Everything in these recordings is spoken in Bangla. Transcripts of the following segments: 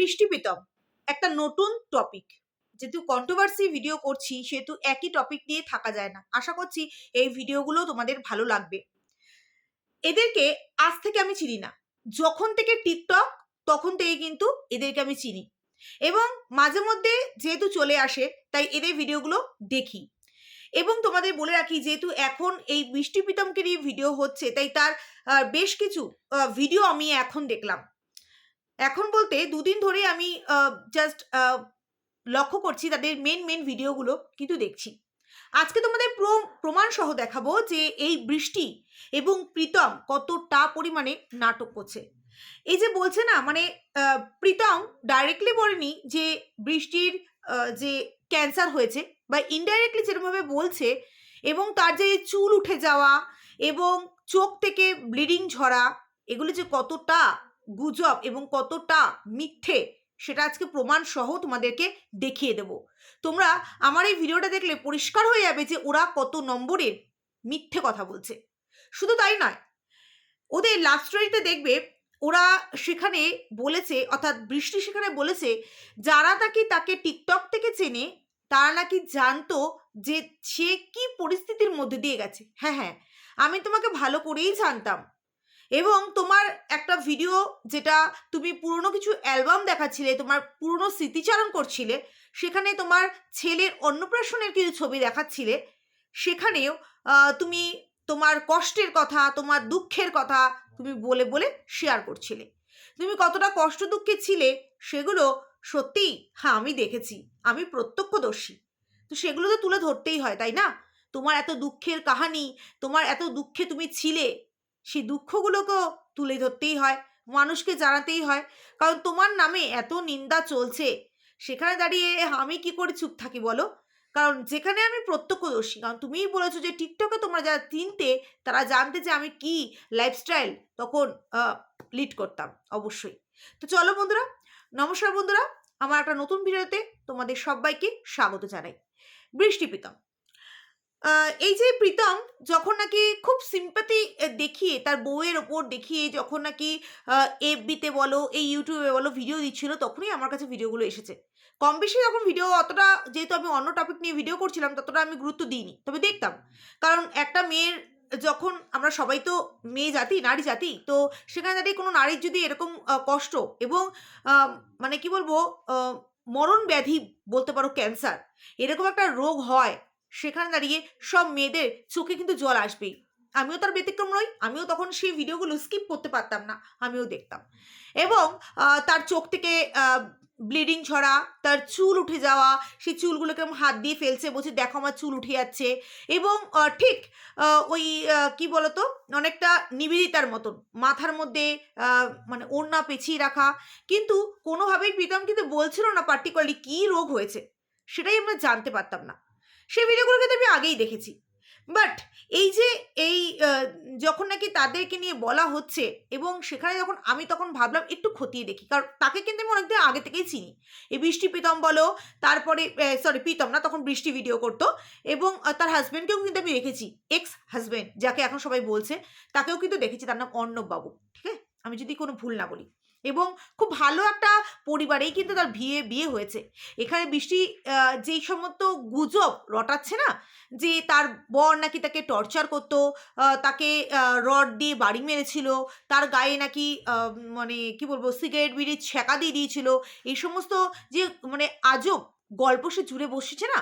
বৃষ্টি পেতম একটা নতুন টপিক যেহেতু কন্ট্রোভার্সি ভিডিও করছি, সেহেতু একই টপিক নিয়ে থাকা যায় না। আশা করছি এই ভিডিওগুলো তোমাদের ভালো লাগবে। এদেরকে আজ থেকে আমি চিনি না। যখন থেকে টিকটক তখন থেকে কিন্তু এদেরকে আমি চিনি। এবং মাঝে মধ্যে যেহেতু চলে আসে, তাই এদের ভিডিওগুলো দেখি। এবং তোমাদের বলে রাখি, যেহেতু এখন এই বৃষ্টি প্রীতমকে নিয়ে ভিডিও হচ্ছে, তাই তার বেশ কিছু ভিডিও আমি এখন দেখলাম। এখন বলতে দুদিন ধরে আমি জাস্ট লক্ষ্য করছি তাদের মেন মেন ভিডিওগুলো কিন্তু দেখছি। আজকে তোমাদের প্র- প্রমাণ সহ দেখাবো যে এই বৃষ্টি এবং প্রীতম কতটা পরিমাণে নাটক করছে। এই যে বলছে না মানে প্রীতম ডাইরেক্টলি বলেনি যে বৃষ্টির যে ক্যান্সার হয়েছে বা ইনডাইরেক্টলি যেরকমভাবে বলছে এবং তার যে চুল উঠে যাওয়া এবং চোখ থেকে ব্লিডিং ঝরা, এগুলো যে কতটা গুজব এবং কতটা মিথ্যে সেটা আজকে প্রমাণ সহ তোমাদেরকে দেখিয়ে দেব। তোমরা আমার এই ভিডিওটা দেখলে পরিষ্কার হয়ে যাবে যে ওরা কত নম্বরের মিথ্যে কথা বলছে। শুধু তাই নয়, ওদের লাভ স্টোরিতে দেখবে ওরা সেখানে বলেছে, অর্থাৎ বৃষ্টি সেখানে বলেছে, যারা নাকি তাকে টিকটক থেকে চেনে, তারা নাকি জানতো যে সে কি পরিস্থিতির মধ্যে দিয়ে গেছে। হ্যাঁ হ্যাঁ আমি তোমাকে ভালো করেই জানতাম। এবং তোমার একটা ভিডিও যেটা তুমি পুরনো কিছু অ্যালবাম দেখাচ্ছিলে, তোমার পুরনো স্মৃতিচারণ করছিলে, সেখানে তোমার ছেলের অন্নপ্রাশনের কিছু ছবি দেখাচ্ছিলে, সেখানেও তুমি তোমার কষ্টের কথা, তোমার দুঃখের কথা তুমি বলে বলে শেয়ার করছিলে। তুমি কতটা কষ্ট দুঃখে ছিলে, সেগুলো সত্যিই হ্যাঁ আমি দেখেছি, আমি প্রত্যক্ষদর্শী। তো সেগুলো তো তুলে ধরতেই হয়, তাই না? তোমার এত দুঃখের কাহানি, তোমার এত দুঃখে তুমি ছিলে সেই দুঃখগুলোকেও তুলে ধরতেই হয় মানুষকে জানাতেই হয়। কারণ তোমার নামে এত নিন্দা চলছে সেখানে দাঁড়িয়ে আমি কি করে চুপ থাকি বলো? কারণ যেখানে আমি প্রত্যক্ষদর্শী কারণ তুমিই বলেছ যে টিকটকে তোমরা যারা চিনতে তারা জানতে যে আমি কি লাইফস্টাইল তখন লিড করতাম অবশ্যই। তো চলো বন্ধুরা নমস্কার বন্ধুরা আমার একটা নতুন ভিডিওতে তোমাদের সবাইকে স্বাগত জানাই। বৃষ্টি প্রীতম আহ, এই যে প্রীতম, যখন নাকি খুব সিম্পাতি দেখিয়ে, তার বউয়ের ওপর দেখিয়ে যখন নাকি এফবিতে বলো, এই ইউটিউবে বলো ভিডিও দিচ্ছিল, তখনই আমার কাছে ভিডিওগুলো এসেছে। কম বেশি যখন ভিডিও অতটা, যেহেতু আমি অন্য টপিক নিয়ে ভিডিও করছিলাম, ততটা আমি গুরুত্ব দিইনি। তবে দেখতাম, কারণ একটা মেয়ের যখন আমরা সবাই তো মেয়ে জাতি, নারী জাতি, তো সেখানে দাঁড়িয়ে কোনো নারীর যদি এরকম কষ্ট এবং মানে কি বলব মরণ ব্যাধি বলতে পারো ক্যান্সার এরকম একটা রোগ হয় সেখানে দাঁড়িয়ে সব মেয়েদের চোখে কিন্তু জল আসবেই আমিও তার ব্যতিক্রম নই, আমিও তখন সেই ভিডিওগুলো স্কিপ করতে পারতাম না, আমিও দেখতাম। এবং তার চোখ থেকে ব্লিডিং ছড়া, তার চুল উঠে যাওয়া, সেই চুলগুলোকে এরকম হাত দিয়ে ফেলছে, বলছে, দেখো আমার চুল উঠে যাচ্ছে। এবং ঠিক ওই কি বলতো, অনেকটা নিবেদিতার মতন, মাথার মধ্যে মানে ওড়না পেঁচিয়ে রাখা। কিন্তু কোনোভাবেই প্রীতম কিন্তু বলছিল না পার্টিকুলারলি কী রোগ হয়েছে, সেটাই আমরা জানতে পারতাম না। সেই ভিডিওগুলো কিন্তু আমি আগেই দেখেছি। বাট এই যে এই যখন নাকি তাদেরকে নিয়ে বলা হচ্ছে এবং সেখানে যখন আমি তখন ভাবলাম একটু খতিয়ে দেখি, কারণ তাকে কিন্তু আমি অনেকদিন আগে থেকেই চিনি। এই বৃষ্টি প্রীতম বলো তারপরে সরি প্রীতম না, তখন বৃষ্টি ভিডিও করতো এবং তার হাজব্যান্ডকেও কিন্তু আমি দেখেছি এক্স হাজব্যান্ড যাকে এখন সবাই বলছে, তাকেও কিন্তু দেখেছি, তার নাম অর্ণব বাবু ঠিক আছে? আমি যদি কোনো ভুল না বলি। এবং খুব ভালো একটা পরিবারেই কিন্তু তার বিয়ে বিয়ে হয়েছে। এখানে বৃষ্টি যেই সমস্ত গুজব রটাচ্ছে না, যে তার বর নাকি তাকে টর্চার করতো তাকে রড দিয়ে বাড়ি মেরেছিল, তার গায়ে নাকি মানে কি বলব সিগারেট বিড়ি ছ্যাঁকা দিয়ে দিয়েছিল, এই সমস্ত যে মানে আজব গল্প সে জুড়ে বসেছে না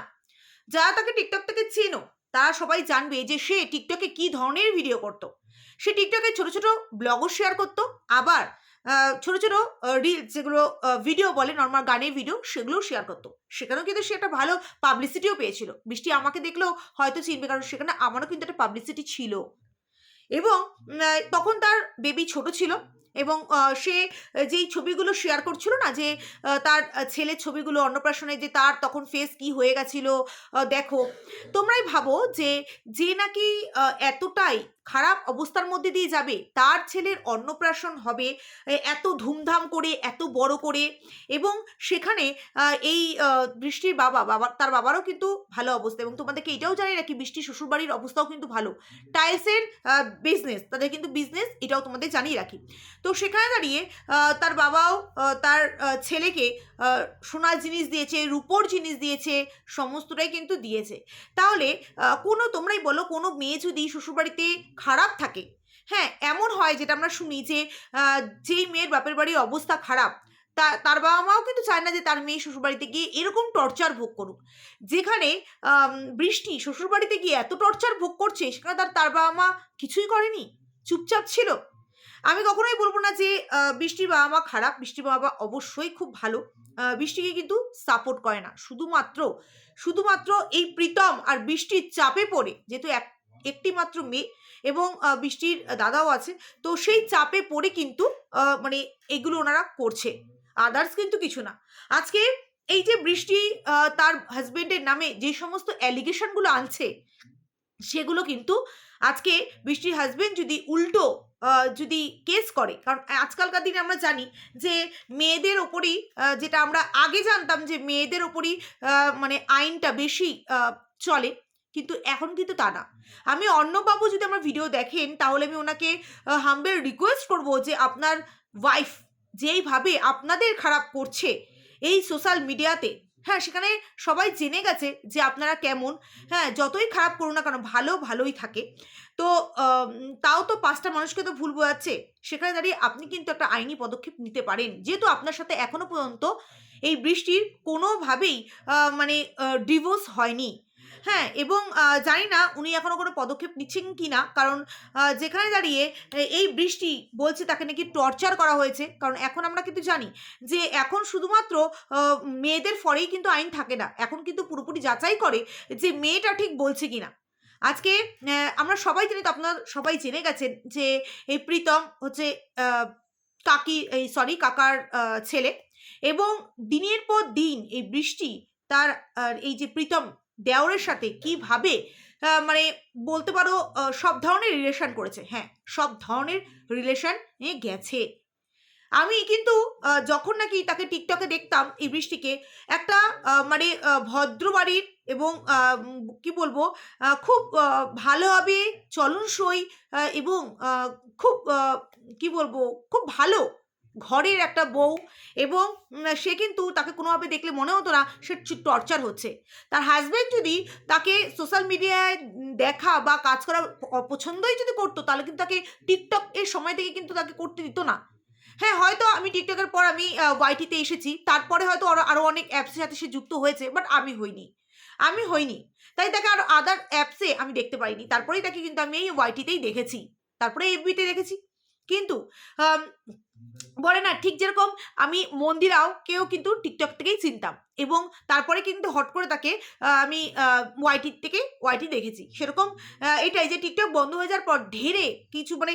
যারা তাকে টিকটক থেকে চেনো, তারা সবাই জানবে যে সে টিকটকে কি ধরনের ভিডিও করতো। সে টিকটকে ছোট ছোট ব্লগও শেয়ার করতো, আবার ছোট ছোট রিল যেগুলো ভিডিও বলে নর্মাল গানের ভিডিও সেগুলোও শেয়ার করতো। সেখানেও কিন্তু সে একটা ভালো পাবলিসিটিও পেয়েছিল। বৃষ্টি আমাকে দেখলেও হয়তো চিনবে, কারণ সেখানে আমারও কিন্তু একটা পাবলিসিটি ছিল। এবং তখন তার বেবি ছোট ছিল। এবং সে যেই ছবিগুলো শেয়ার করছিল না যে তার ছেলের ছবিগুলো অন্নপ্রাশনে যে তার তখন ফেস কি হয়ে গেছিল দেখো। তোমরাই ভাবো যে যে নাকি এতটাই খারাপ অবস্থার মধ্যে দিয়ে যাবে তার ছেলের অন্নপ্রাশন হবে এত ধুমধাম করে এত বড় করে এবং সেখানে এই বৃষ্টির বাবা বাবা তার বাবারও কিন্তু ভালো অবস্থা এবং তোমাদেরকে এটাও জানি নাকি বৃষ্টির শ্বশুরবাড়ির অবস্থাও কিন্তু ভালো। টাইলসের বিজনেস তাদের কিন্তু বিজনেস এটাও তোমাদের জানিয়ে রাখি। তো সেখানে দাঁড়িয়ে তার বাবাও তার ছেলেকে সোনার জিনিস দিয়েছে, রূপোর জিনিস দিয়েছে, সমস্তটাই কিন্তু দিয়েছে। তাহলে কোনো তোমরাই বলো, কোনো মেয়ে যদি শ্বশুরবাড়িতে খারাপ থাকে হ্যাঁ এমন হয় যেটা আমরা শুনি যে যেই মেয়ের বাপের বাড়ির অবস্থা খারাপ, তা, তার বাবা মাও কিন্তু চায় না যে তার মেয়ে শ্বশুরবাড়িতে গিয়ে এরকম টর্চার ভোগ করুক। যেখানে বৃষ্টি শ্বশুরবাড়িতে গিয়ে এত টর্চার ভোগ করছে, সেখানে তার তার বাবা মা কিছুই করেনি, চুপচাপ ছিল। আমি কখনোই বলব না যে বৃষ্টির বাবা মা খারাপ বৃষ্টির বাবা মা অবশ্যই খুব ভালো। বৃষ্টিকে কিন্তু সাপোর্ট করে না। শুধুমাত্র শুধুমাত্র এই প্রীতম আর বৃষ্টির চাপে পড়ে, যেহেতু এক, একটি মাত্র মেয়ে এবং বৃষ্টির দাদাও আছে, তো সেই চাপে পড়ে কিন্তু মানে এগুলো ওনারা করছে। আদার্স কিন্তু কিছু না। আজকে এই যে বৃষ্টি তার হাজবেন্ডের নামে যে সমস্ত অ্যালিগেশনগুলো আনছে, সেগুলো কিন্তু আজকে বৃষ্টির হাজবেন্ড যদি উল্টো যদি কেস করে, কারণ আজকালকার দিনে আমরা জানি যে মেয়েদের ওপরই যেটা আমরা আগে জানতাম যে মেয়েদের ওপরই মানে আইনটা বেশি চলে, কিন্তু এখন কিন্তু তা না। আমি অন্নবাবু যদি আমার ভিডিও দেখেন, তাহলে আমি ওনাকে হাম্বেল রিকোয়েস্ট করব যে আপনার ওয়াইফ যেইভাবে আপনাদের খারাপ করছে, এই সোশ্যাল মিডিয়াতে হ্যাঁ সেখানে সবাই জেনে গেছে যে আপনারা কেমন। হ্যাঁ যতই খারাপ করুন না কেন ভালো ভালোই থাকে। তো তাও তো পাঁচটা মানুষকে তো ভুল বোঝাচ্ছে। সেখানে দাঁড়িয়ে আপনি কিন্তু একটা আইনি পদক্ষেপ নিতে পারেন। যেহেতু আপনার সাথে এখনও পর্যন্ত এই বৃষ্টির কোনোভাবেই মানে ডিভোর্স হয়নি। হ্যাঁ এবং জানি না উনি এখনও কোনো পদক্ষেপ নিচ্ছেন কি না কারণ যেখানে দাঁড়িয়ে এই বৃষ্টি বলছে তাকে নাকি টর্চার করা হয়েছে। কারণ এখন আমরা কিন্তু জানি যে এখন শুধুমাত্র মেয়েদের ফরেই কিন্তু আইন থাকে না। এখন কিন্তু পুরোপুরি যাচাই করে যে মেয়েটা ঠিক বলছে কিনা। আজকে আমরা সবাই জানি তো আপনার সবাই জেনে গেছেন যে এই প্রীতম হচ্ছে কাকি, এই সরি কাকার ছেলে। এবং দিনের পর দিন এই বৃষ্টি তার এই যে প্রীতম দেওরের সাথে কীভাবে মানে বলতে পারো সব ধরনের রিলেশন করেছে। হ্যাঁ সব ধরনের রিলেশন গেছে। আমি কিন্তু যখন নাকি তাকে টিকটকে দেখতাম এই বৃষ্টিকে একটা মানে আহ, ভদ্র বাড়ির এবং কি বলব খুব ভালোভাবে চলনসই এবং খুব কি বলব খুব ভালো ঘরের একটা বউ এবং সে কিন্তু তাকে কোনোভাবে দেখলে মনে হতো না সে টর্চার হচ্ছে। তার হাজব্যান্ড যদি তাকে সোশ্যাল মিডিয়ায় দেখা বা কাজ করা অপছন্দই যদি করতো, তাহলে কিন্তু তাকে টিকটক এর সময় থেকে কিন্তু তাকে করতে দিত না। হ্যাঁ হয়তো আমি টিকটকের পর আমি ওয়াইটিতে এসেছি। তারপরে হয়তো আরও আরও অনেক অ্যাপসের সাথে সে যুক্ত হয়েছে বাট আমি হইনি। আমি হইনি। তাই তাকে আর আদার অ্যাপসে আমি দেখতে পাইনি তারপরেই তাকে কিন্তু আমি এই ওয়াইটিতেই দেখেছি। তারপরে এফবিতে দেখেছি। কিন্তু বলে না, ঠিক যেরকম আমি মন্দিরাও কেউ কিন্তু টিকটক থেকেই চিনতাম এবং তারপরে কিন্তু হট করে তাকে আমি ওয়াইটির থেকে ওয়াইটি দেখেছি। সেরকম এটাই যে টিকটক বন্ধ হয়ে যাওয়ার পর ঢেরে কিছু মানে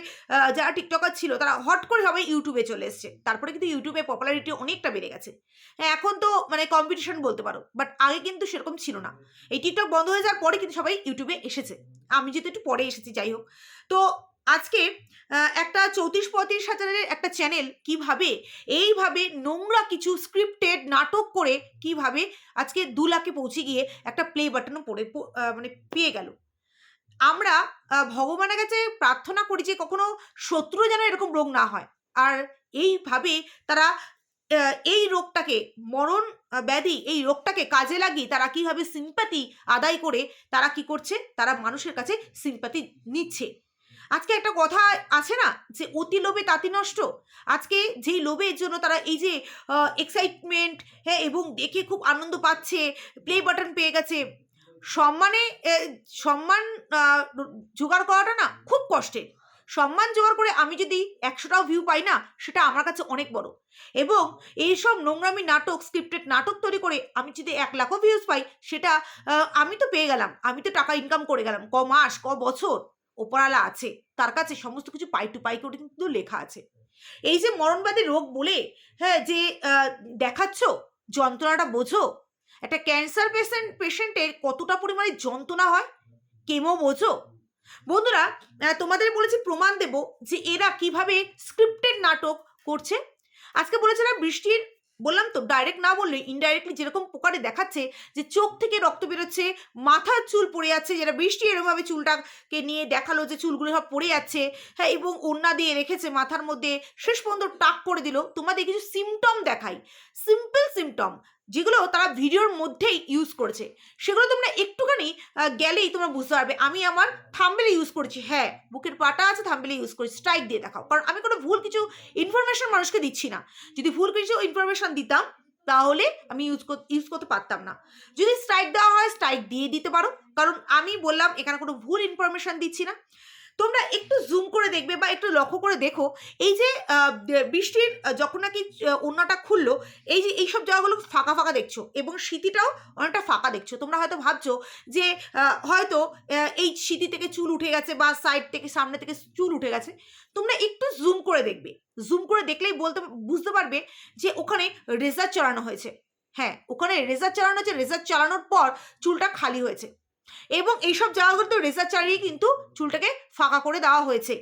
যারা টিকটকার ছিল তারা হট করে সবাই ইউটিউবে চলে এসছে। তারপরে কিন্তু ইউটিউবে পপুলারিটি অনেকটা বেড়ে গেছে। হ্যাঁ এখন তো মানে কম্পিটিশন বলতে পারো বাট আগে কিন্তু সেরকম ছিল না। এই টিকটক বন্ধ হয়ে যাওয়ার পরে কিন্তু সবাই ইউটিউবে এসেছে। আমি যেহেতু একটু পরে এসেছি, যাই হোক। তো আজকে একটা চৌত্রিশ পঁয়ত্রিশ হাজারের একটা চ্যানেল কীভাবে, এইভাবে নোংরা কিছু স্ক্রিপ্টেড নাটক করে কীভাবে আজকে দু লাখে পৌঁছে গিয়ে একটা প্লে বাটনও পড়ে মানে পেয়ে গেল। আমরা ভগবানের কাছে প্রার্থনা করি যে কখনো শত্রু যেন এরকম রোগ না হয়। আর এইভাবে তারা এই রোগটাকে, মরণ ব্যাধি এই রোগটাকে কাজে লাগিয়ে তারা কীভাবে সিম্পাতি আদায় করে, তারা কি করছে? তারা মানুষের কাছে সিম্পাতি নিচ্ছে। আজকে একটা কথা আছে না যে অতি লোভে তাঁতি নষ্ট? আজকে যেই লোভের জন্য তারা এই যে এক্সাইটমেন্ট হ্যাঁ এবং দেখে খুব আনন্দ পাচ্ছে প্লে বাটন পেয়ে গেছে, সম্মানে সম্মান জোগাড় করাটা না খুব কষ্টের। সম্মান জোগাড় করে আমি যদি একশোটাও ভিউ পাই না, সেটা আমার কাছে অনেক বড়। এবং এইসব নোংরামি নাটক স্ক্রিপ্টেড নাটক তৈরি করে আমি যদি এক লাখও ভিউজ পাই, সেটা আমি তো পেয়ে গেলাম। আমি তো টাকা ইনকাম করে গেলাম। ক মাস, ক বছর ওপরালা আছে। তার কাছে সমস্ত কিছু পাই টু পাই করে কিন্তু লেখা আছে। এই যে মরণবাদী রোগ বলে হ্যাঁ যে দেখাচ্ছ, যন্ত্রণাটা বোঝো, একটা ক্যান্সার পেশেন্ট পেশেন্টের কতটা পরিমাণে যন্ত্রণা হয়, কেমো বোঝো। বন্ধুরা তোমাদের বলেছি প্রমাণ দেব যে এরা কীভাবে স্ক্রিপ্টেড নাটক করছে। আজকে বলেছিলাম বৃষ্টির বললাম তো ডাইরেক্ট না বললে ইনডাইরেক্টলি যেরকম পোকারে দেখাচ্ছে যে চোখ থেকে রক্ত বেরোচ্ছে, মাথার চুল পড়ে যাচ্ছে যেটা বৃষ্টি এরকমভাবে চুলটাকে নিয়ে দেখাল যে চুলগুলো সব পড়ে যাচ্ছে হ্যাঁ এবং ওড়না দিয়ে রেখেছে মাথার মধ্যে, শেষ পর্যন্ত টাক করে দিল। তোমাদের কিছু সিমটম দেখাই। সিম্পল সিমটম যেগুলো তারা ভিডিওর মধ্যেই ইউজ করেছে। সেগুলো তোমরা একটুখানি গেলেই তোমরা বুঝতে পারবে। আমি আমার থাম্বেলে ইউজ করেছি। হ্যাঁ বুকের পাটা আছে থাম্বেলে ইউজ করেছি। স্ট্রাইক দিয়ে দেখাও। কারণ আমি কোনো ভুল কিছু ইনফরমেশন মানুষকে দিচ্ছি না। যদি ভুল কিছু ইনফরমেশন দিতাম, তাহলে আমি ইউজ ইউজ করতে পারতাম না। যদি স্ট্রাইক দেওয়া হয় স্ট্রাইক দিয়ে দিতে পারো। কারণ আমি বললাম, এখানে কোনো ভুল ইনফরমেশন দিচ্ছি না। তোমরা একটু জুম করে দেখবে বা একটু লক্ষ্য করে দেখো, এই যে বৃষ্টির যখন নাকি ওড়নাটা খুললো, এই যে, এইসব জায়গাগুলো ফাঁকা ফাঁকা দেখছ এবং স্মৃতিটাও অনেকটা ফাঁকা দেখছ। তোমরা হয়তো ভাবছ যে হয়তো এই স্মৃতি থেকে চুল উঠে গেছে বা সাইড থেকে, সামনে থেকে চুল উঠে গেছে। তোমরা একটু জুম করে দেখবে। জুম করে দেখলেই বলতে, বুঝতে পারবে যে, ওখানে রেজার চালানো হয়েছে। হ্যাঁ ওখানে রেজার চালানো হয়েছে। রেজার চালানোর পর চুলটা খালি হয়েছে। এবং এইসব জায়গাগুলোতে রেজার চালিয়ে কিন্তু চুলটাকে ফাঁকা করে দেওয়া হয়েছে।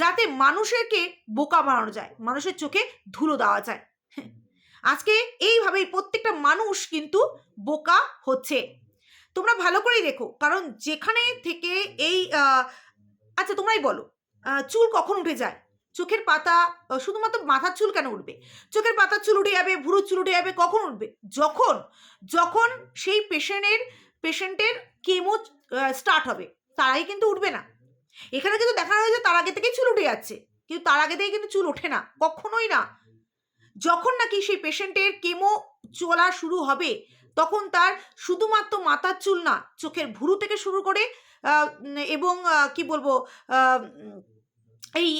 যাতে মানুষেরকে বোকা বানানো যায়, মানুষের চোখে ধুলো দেওয়া যায়। আজকে এইভাবেই প্রত্যেকটা মানুষ কিন্তু বোকা হচ্ছে। তোমরা ভালো করেই দেখো, কারণ যেখানে থেকে এই আচ্ছা তোমরাই বলো চুল কখন উঠে যায়? চোখের পাতা শুধুমাত্র মাথার চুল কেন উঠবে? চোখের পাতার চুল উঠে যাবে, ভুরুর চুল উঠে যাবে, কখন উঠবে? যখন যখন সেই পেশেন্টের পেশেন্টের কেমো স্টার্ট হবে। তার আগে কিন্তু উঠবে না। এখানে কিন্তু দেখানো হয়েছে তার আগে থেকেই চুল উঠে যাচ্ছে। কিন্তু তার আগে থেকে কিন্তু চুল ওঠে না, কখনোই না। যখন নাকি সেই পেশেন্টের কেমো চলা শুরু হবে, তখন তার শুধুমাত্র মাথার চুল না, চোখের ভুরু থেকে শুরু করে এবং কি বলব এই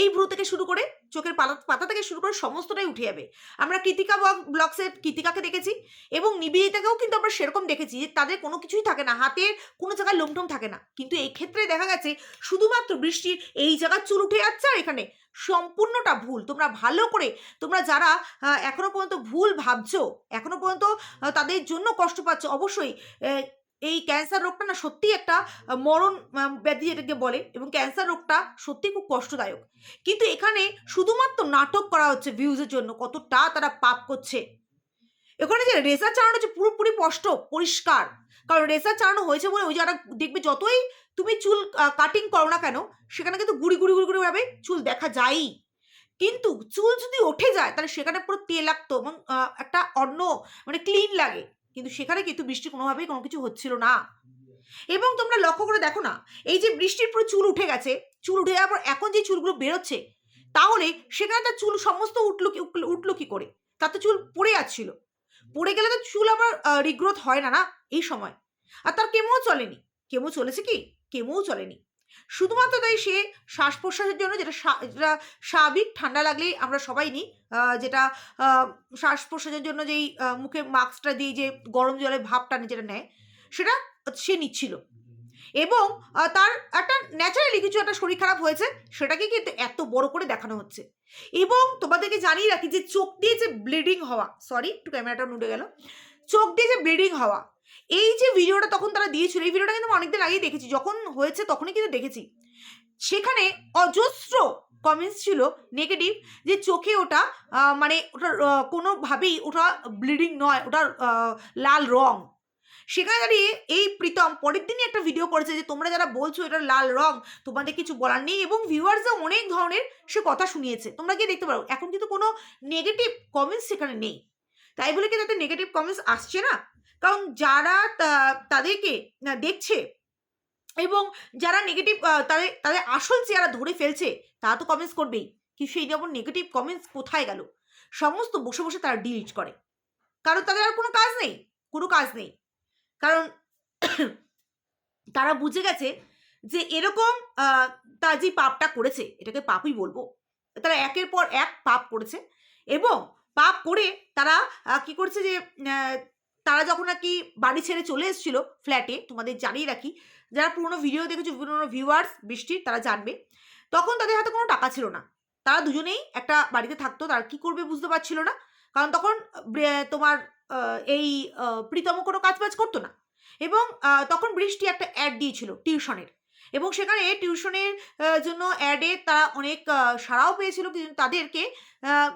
এই ভ্রু থেকে শুরু করে চোখের পাতা পাতা থেকে শুরু করে সমস্তটাই উঠে যাবে। আমরা কৃতিকা ব্লগসের কৃতিকাকে দেখেছি এবং নিবেদিতাকেও কিন্তু আমরা সেরকম দেখেছি যে তাদের কোনো কিছুই থাকে না হাতের কোনো জায়গায় লোমটোম থাকে না। কিন্তু এই ক্ষেত্রে দেখা গেছে শুধুমাত্র বৃষ্টির এই জায়গার চুল উঠে যাচ্ছে আর এখানে সম্পূর্ণটা ভুল। তোমরা ভালো করে, তোমরা যারা এখনও পর্যন্ত ভুল ভাবছ, এখনও পর্যন্ত তাদের জন্য কষ্ট পাচ্ছ, অবশ্যই এই ক্যান্সার রোগটা না সত্যিই একটা মরণ ব্যাধি যেটাকে বলে এবং ক্যান্সার রোগটা সত্যিই খুব কষ্টদায়ক। কিন্তু এখানে শুধুমাত্র নাটক করা হচ্ছে ভিউজের জন্য, কতটা তারা পাপ করছে। এখানে যে রেজার চালানো হচ্ছে পুরোপুরি স্পষ্ট, পরিষ্কার। কারণ রেজার চালানো হয়েছে বলে ওই যারা দেখবে যতই তুমি চুল কাটিং করো না কেন, সেখানে কিন্তু গুড়ি গুড়ি গুড়ি গুড়ি ভাবে চুল দেখা যায়ই। কিন্তু চুল যদি ওঠে যায়, তাহলে সেখানে পুরো তেল লাগতো এবং একটা অন্য মানে ক্লিন লাগে। কিন্তু সেখানে কিন্তু বৃষ্টি কোনোভাবেই কোনো কিছু হচ্ছিল না। এবং তোমরা লক্ষ্য করে দেখো না, এই যে বৃষ্টির পুরো চুল উঠে গেছে, চুল উঠে যাওয়ার পর এখন যে চুলগুলো বেরোচ্ছে, তাহলে সেখানে তার চুল সমস্ত উঠল কি, উঠলো- কি করে? তার তো চুল পড়ে যাচ্ছিল। পড়ে গেলে তো চুল আবার রিগ্রোথ হয় না না, এই সময়। আর তার কেমোও চলেনি। কেমো চলেছে কি? কেমোও চলেনি। শুধুমাত্র তাই সে শ্বাস প্রশ্বাসের জন্য যেটা যেটা স্বাভাবিক, ঠান্ডা লাগলেই আমরা সবাই নিই যেটা শ্বাস প্রশ্বাসের জন্য যেই মুখে মাস্কটা দিয়ে যে গরম জলে ভাপটা যেটা নেয়, সেটা সে নিচ্ছিল। এবং তার একটা ন্যাচারালি কিছু একটা শরীর খারাপ হয়েছে, সেটাকে কিন্তু এত বড় করে দেখানো হচ্ছে। এবং তোমাদেরকে জানিয়ে রাখি যে চোখ দিয়ে যে ব্লিডিং হওয়া সরি একটু ক্যামেরাটা নুড়ে গেল, চোখ দিয়ে যে ব্লিডিং হওয়া এই যে ভিডিওটা তখন তারা দিয়েছিল, এই ভিডিওটা কিন্তু অনেকদিন আগেই দেখেছি, যখন হয়েছে তখনই কিন্তু দেখেছি। সেখানে অজস্র কমেন্টস ছিল নেগেটিভ যে চোখে ওটা মানে ওটা কোনোভাবেই ওটা ব্লিডিং নয়, ওটা লাল রং। সেখানে দাঁড়িয়ে এই প্রীতম পরের দিনই একটা ভিডিও করেছে যে, তোমরা যারা বলছো এটা লাল রং, তোমাদের কিছু বলার নেই। এবং ভিউয়ার্সরা অনেক ধরনের সে কথা শুনিয়েছে। তোমরা গিয়ে দেখতে পারো, এখন কিন্তু কোনো নেগেটিভ কমেন্টস সেখানে নেই। তাই বলে কি তাদের নেগেটিভ কমেন্টস আসছে না? কারণ যারা তা- তাদেরকে দেখছে এবং যারা নেগেটিভ তাদের তাদের আসল চেহারা ধরে ফেলছে, তারা তো কমেন্টস করবেই। কিন্তু সেই যেমন নেগেটিভ কমেন্টস কোথায় গেল? সমস্ত বসে বসে তারা ডিলিট করে। কারণ তাদের আর কোনো কাজ নেই, কোনো কাজ নেই। কারণ তারা বুঝে গেছে যে এরকম তারা যে পাপটা করেছে, এটাকে পাপই বলব। তারা একের পর এক পাপ করেছে এবং পাপ করে তারা কি করছে যে তারা যখন নাকি বাড়ি ছেড়ে চলে এসেছিল ফ্ল্যাটে তোমাদের জানিয়ে রাখি, যারা পুরোনো ভিডিও দেখেছ, পুরোনো ভিউয়ার্স বৃষ্টির তারা জানবে। তখন তাদের হাতে কোনো টাকা ছিল না। তারা দুজনেই একটা বাড়িতে থাকতো, তারা কি করবে বুঝতে পারছিল না। কারণ তখন তোমার এই প্রীতম কোনো কাজ বাজ করতো না। এবং তখন বৃষ্টি একটা অ্যাড দিয়েছিল টিউশনের। এবং সেখানে টিউশনের জন্য অ্যাডে তারা অনেক সাড়াও পেয়েছিল। কিন্তু তাদেরকে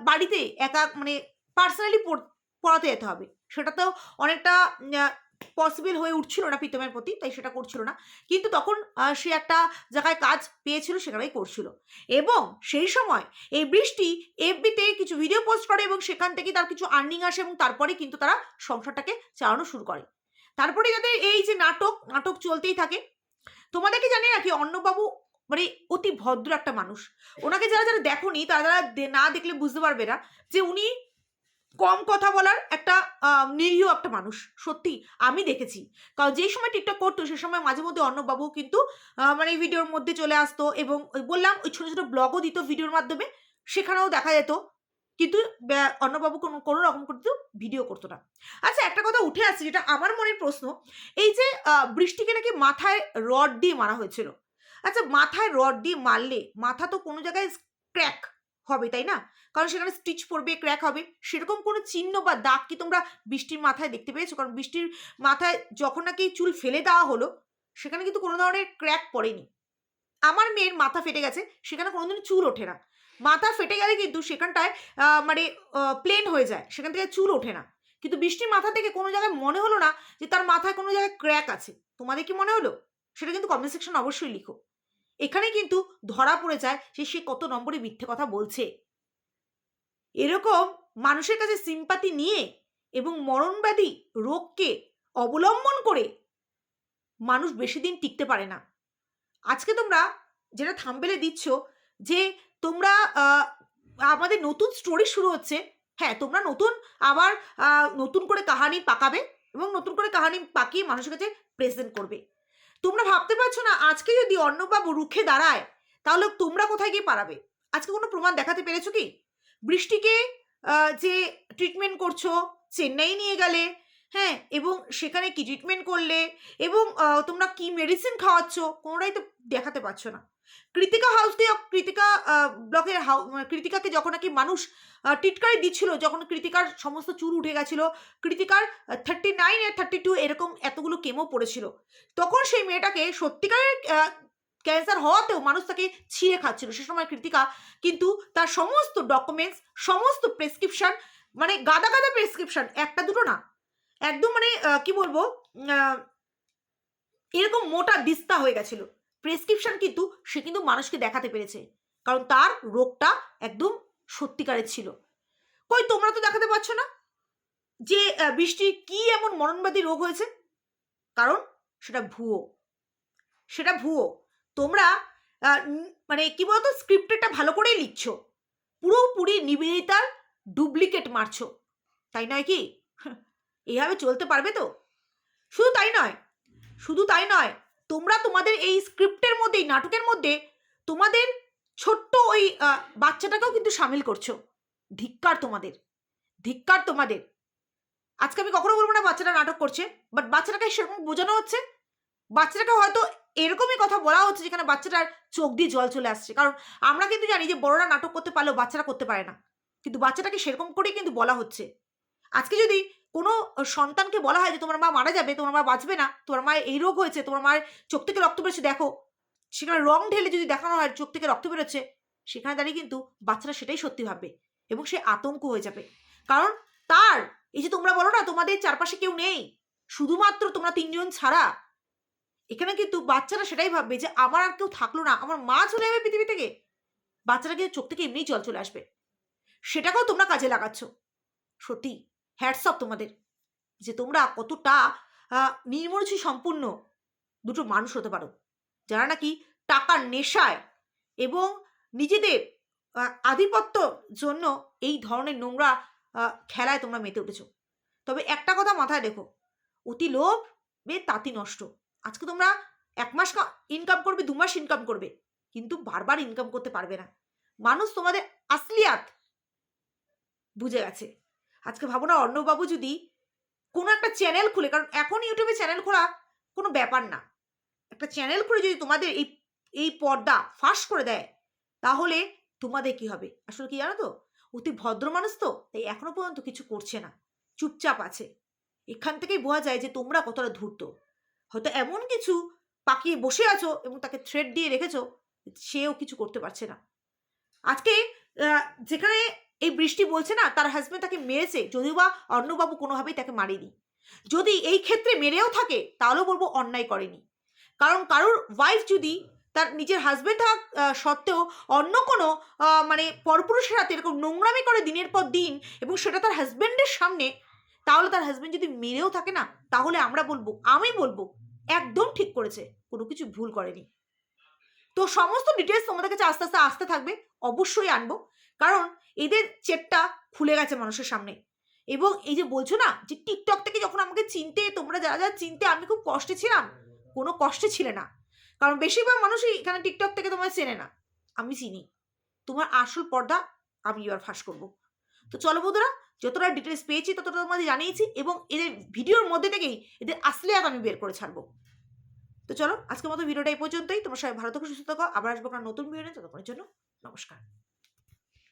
বাড়িতে একা মানে পার্সোনালি পড়াতে যেতে হবে। সেটা তো অনেকটা পসিবল হয়ে উঠছিল না প্রীতমের প্রতি, তাই সেটা করছিল না। কিন্তু তখন সে একটা জায়গায় কাজ পেয়েছিল, সেখানেই করছিল। এবং সেই সময় এই বৃষ্টি এফবিতে কিছু ভিডিও পোস্ট করে এবং সেখান থেকে তার কিছু আর্নিং আসে এবং তারপরে কিন্তু তারা সংসারটাকে চালানো শুরু করে। তারপরে যাদের এই যে নাটক নাটক চলতেই থাকে। তোমাদেরকে জানি নাকি অন্নবাবু মানে অতি ভদ্র একটা মানুষ। ওনাকে যারা যারা দেখোনি, তারা যারা না দেখলে বুঝতে পারবে না যে উনি কম কথা বলার একটা নিরীহ একটা মানুষ। সত্যি, আমি দেখেছি। কারণ যেই সময় টিকটক করতো, সে সময় মাঝে মধ্যে অন্নবাবু কিন্তু মানে ভিডিওর মধ্যে চলে আসতো এবং বললাম, ওই ছোটো ছোটো ব্লগও দিত ভিডিওর মাধ্যমে, সেখানেও দেখা যেত। কিন্তু অন্নবাবু কোনো কোনো রকম কিন্তু ভিডিও করতো না। আচ্ছা একটা কথা উঠে আসছে, যেটা আমার মনের প্রশ্ন, এই যে বৃষ্টিকে নাকি মাথায় রড দিয়ে মারা হয়েছিল। আচ্ছা মাথায় রড দিয়ে মারলে, মাথা তো কোনো জায়গায় ক্র্যাক হবে, তাই না? কারণ সেখানে স্টিচ পড়বে ক্র্যাক হবে। সেরকম কোনো চিহ্ন বা দাগ কি তোমরা বৃষ্টির মাথায় দেখতে পেয়েছ? কারণ বৃষ্টির মাথায় যখন নাকি চুল ফেলে দেওয়া হলো, সেখানে কিন্তু কোনো ধরনের ক্র্যাক পড়েনি। আমার মেয়ের মাথা ফেটে গেছে, সেখানে কোনোদিন চুল ওঠে না। মাথা ফেটে গেলে কিন্তু সেখানটায় মানে প্লেন হয়ে যায়, সেখান থেকে চুল ওঠে না। কিন্তু বৃষ্টির মাথা থেকে কোনো জায়গায় মনে হলো না যে তার মাথায় কোনো জায়গায় ক্র্যাক আছে। তোমাদের কি মনে হলো? সেটা কিন্তু কমেন্ট সেকশন অবশ্যই লিখো। এখানে কিন্তু ধরা পড়ে যায় যে সে কত নম্বরে মিথ্যে কথা বলছে। এরকম মানুষের কাছে সিম্পাতি নিয়ে এবং মরণব্যাধি, রোগকে অবলম্বন করে মানুষ বেশি দিন টিকতে পারে না। আজকে তোমরা যেটা থাম্বেলে দিচ্ছ যে তোমরা আমাদের নতুন স্টোরি শুরু হচ্ছে। হ্যাঁ তোমরা নতুন আবার নতুন করে কাহানি পাকাবে এবং নতুন করে কাহানি পাকিয়ে মানুষের কাছে প্রেজেন্ট করবে। তোমরা ভাবতে পারছ না, আজকে যদি অন্নবাবু রুখে দাঁড়ায়, তাহলে তোমরা কোথায় গিয়ে পারাবে আজকে কোনো প্রমাণ দেখাতে পেরেছ কি? বৃষ্টিকে যে ট্রিটমেন্ট করছ, চেন্নাই নিয়ে গেলে হ্যাঁ এবং সেখানে কি ট্রিটমেন্ট করলে, এবং তোমরা কি মেডিসিন খাওয়াচ্ছ, কোনোটাই তো দেখাতে পারছ না। কৃতিকা হাউস দিয়ে কৃতিকা ব্লকের মানে কৃতিকাকে যখন নাকি মানুষ টিটকারি দিচ্ছিল, যখন কৃতিকার সমস্ত চুল উঠে গেছিল, কৃতিকার থার্টি নাইন আর থার্টি টু এরকম এতগুলো কেমো পড়েছিল, তখন সেই মেয়েটাকে সত্যিকারের ক্যান্সার হওয়াতেও মানুষ তাকে ছিঁড়ে খাচ্ছিল, সে সময় কৃতিকা কিন্তু তার সমস্ত ডকুমেন্টস সমস্ত প্রেসক্রিপশন মানে গাদা গাদা প্রেসক্রিপশন একটা দুটো না, একদম মানে কি বলব এরকম মোটা দিস্তা হয়ে গেছিল। প্রেসক্রিপশন কিন্তু সে কিন্তু মানুষকে দেখাতে পেরেছে। কারণ তার রোগটা একদম সত্যিকারের ছিল। কই তোমরা তো দেখাতে পারছ না যে আহ, বৃষ্টির কি এমন মরণবাদী রোগ হয়েছে? কারণ সেটা ভুয়ো। সেটা ভুয়ো। তোমরা মানে কি বলতো স্ক্রিপ্টেডটা ভালো করেই লিখছো। পুরোপুরি নিবেদিতার ডুপ্লিকেট মারছো। তাই নয় কি? এইভাবে চলতে পারবে তো? শুধু তাই নয়। শুধু তাই নয় তোমরা তোমাদের এই স্ক্রিপ্টের মধ্যেই নাটকের মধ্যে তোমাদের ছোট্ট ওই বাচ্চাটাকেও কিন্তু সামিল করছ। ধিক্কার তোমাদের ধিক্কার তোমাদের। আজকে আমি কখনো বলব না বাচ্চাটা নাটক করছে বাট বাচ্চাটাকে সেরকম বোঝানো হচ্ছে। বাচ্চাটাকে হয়তো এরকমই কথা বলা হচ্ছে যেখানে বাচ্চাটার চোখ দিয়ে জল চলে আসছে। কারণ আমরা কিন্তু জানি যে বড়রা নাটক করতে পারলেও বাচ্চারা করতে পারে না। কিন্তু বাচ্চাটাকে সেরকম করেই কিন্তু বলা হচ্ছে। আজকে যদি কোনো সন্তানকে বলা হয় যে তোমার মা মারা যাবে, তোমার মা বাঁচবে না, তোমার মায়ের এই রোগ হয়েছে, তোমার মায়ের চোখ থেকে রক্ত বেরোচ্ছে, দেখো। সেখানে রং ঢেলে যদি দেখানো হয়, চোখ থেকে রক্ত বেরোচ্ছে, সেখানে দাঁড়িয়ে কিন্তু বাচ্চারা সেটাই সত্যি ভাববে এবং সে আতঙ্ক হয়ে যাবে। কারণ তার, এই যে তোমরা বলো না, তোমাদের চারপাশে কেউ নেই, শুধুমাত্র তোমরা তিনজন ছাড়া। এখানে কিন্তু বাচ্চারা সেটাই ভাববে যে আমার আর কেউ থাকল না, আমার মা চলে যাবে পৃথিবী থেকে। বাচ্চারা কিন্তু চোখ থেকে এমনিই জল চলে আসবে। সেটাকেও তোমরা কাজে লাগাচ্ছ। সত্যি। হ্যাটসঅপ তোমাদের যে তোমরা কতটা নির্মরুচি সম্পূর্ণ দুটো মানুষ হতে পারো। যারা নাকি টাকার নেশায় এবং নিজেদের আধিপত্য জন্য এই ধরনের নোংরা খেলায় তোমরা মেতে উঠেছো। তবে একটা কথা মাথায় দেখো অতি লোভ বে তাঁতি নষ্ট। আজকে তোমরা এক মাস ইনকাম করবে, দু মাস ইনকাম করবে, কিন্তু বারবার ইনকাম করতে পারবে না। মানুষ তোমাদের আসলিয়াত বুঝে গেছে। আজকে ভাবো না অর্ণবাবু যদি কোনো একটা চ্যানেল খুলে, কারণ এখন ইউটিউবে চ্যানেল খোলা কোনো ব্যাপার না। একটা চ্যানেল খুলে যদি তোমাদের এই এই পর্দা ফাঁস করে দেয়, তাহলে তোমাদের কি হবে? আসলে কি জানো তো? অতি ভদ্র মানুষ তো, তাই এখনও পর্যন্ত কিছু করছে না। চুপচাপ আছে। এখান থেকেই বোঝা যায় যে তোমরা কতটা ধূর্ত। হয়তো এমন কিছু তাকিয়ে বসে আছো এবং তাকে থ্রেড দিয়ে রেখেছো সেও কিছু করতে পারছে না। আজকে যেখানে এই বৃষ্টি বলছে না, তার হাজব্যান্ড তাকে মেরেছে, যদিও বা অর্ণবাবু কোনোভাবেই তাকে মারেনি। যদি এই ক্ষেত্রে মেরেও থাকে, তাহলেও বলব অন্যায় করেনি। কারণ কারোর ওয়াইফ যদি তার নিজের হাজবেন্ড থাকা সত্ত্বেও অন্য কোনো মানে পরপুরুষের হাতে এরকম নোংরামি করে দিনের পর দিন এবং সেটা তার হাজব্যান্ডের সামনে, তাহলে তার হাজব্যান্ড যদি মেরেও থাকে না, তাহলে আমরা বলব, আমি বলব, একদম ঠিক করেছে, কোনো কিছু ভুল করেনি। তো সমস্ত ডিটেলস তোমাদের কাছে আস্তে আস্তে আসতে থাকবে, অবশ্যই আনব। কারণ এদের চেটটা খুলে গেছে মানুষের সামনে। এবং এই যে বলছো না যে টিকটক থেকে যখন আমাকে চিনতে, তোমরা যারা যারা চিনতে, আমি খুব কষ্টে ছিলাম। কোনো কষ্টে ছিলে না। কারণ বেশিরভাগ মানুষই এখানে টিকটক থেকে তোমার চেনে না। আমি চিনি। তোমার আসল পর্দা আমি এবার ফাঁস করব। তো চলো বন্ধুরা, যতটা ডিটেলস পেয়েছি ততটা তোমাদের জানিয়েছি এবং এদের ভিডিওর মধ্যে থেকেই এদের আসলে আমি বের করে ছাড়বো। তো চলো, আজকের মতো ভিডিওটা এই পর্যন্তই। তোমার সবাই ভালো থাকো, সুস্থ থাকো। আবার আসব আপনার নতুন ভিডিও নিয়ে। ততক্ষণের জন্য নমস্কার।